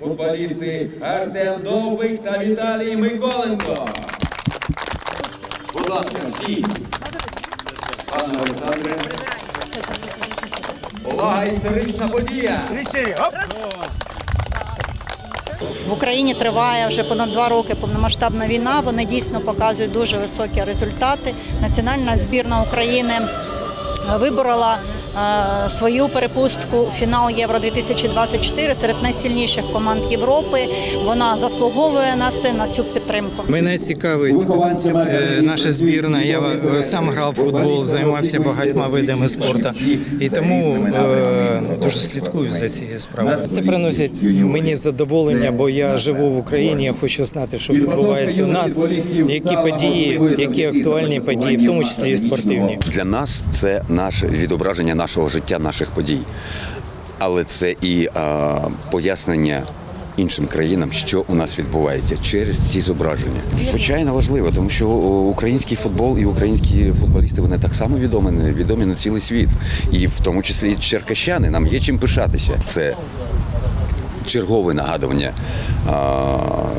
футболісти Артем Довбик та Віталій Миколенко. Будь ласка, всі. Пане Олександре. Увага, історична подія. В Україні триває вже понад два роки повномасштабна війна. Вони дійсно показують дуже високі результати. Національна збірна України виборола свою перепустку у фінал Євро 2024 серед найсильніших команд Європи. Вона заслуговує на це на цю підтримку. Мене цікавить е, наша збірна. Я сам грав в футбол, займався багатьма видами спорту і тому е, дуже слідкую за цією справою. Це приносить мені задоволення, бо я живу в Україні. Я хочу знати, що відбувається у нас, які події, які актуальні події, в тому числі і спортивні. Для нас це наше відображення нашого життя, наших подій. Але це і а, пояснення іншим країнам, що у нас відбувається через ці зображення. Звичайно важливо, тому що український футбол і українські футболісти вони так само відомі, відомі на цілий світ, і в тому числі черкащани. Нам є чим пишатися. Це чергове нагадування а,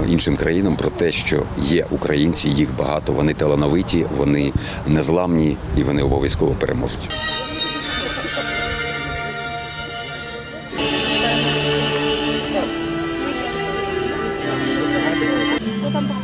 іншим країнам про те, що є українці, їх багато, вони талановиті, вони незламні і вони обов'язково переможуть. 三包。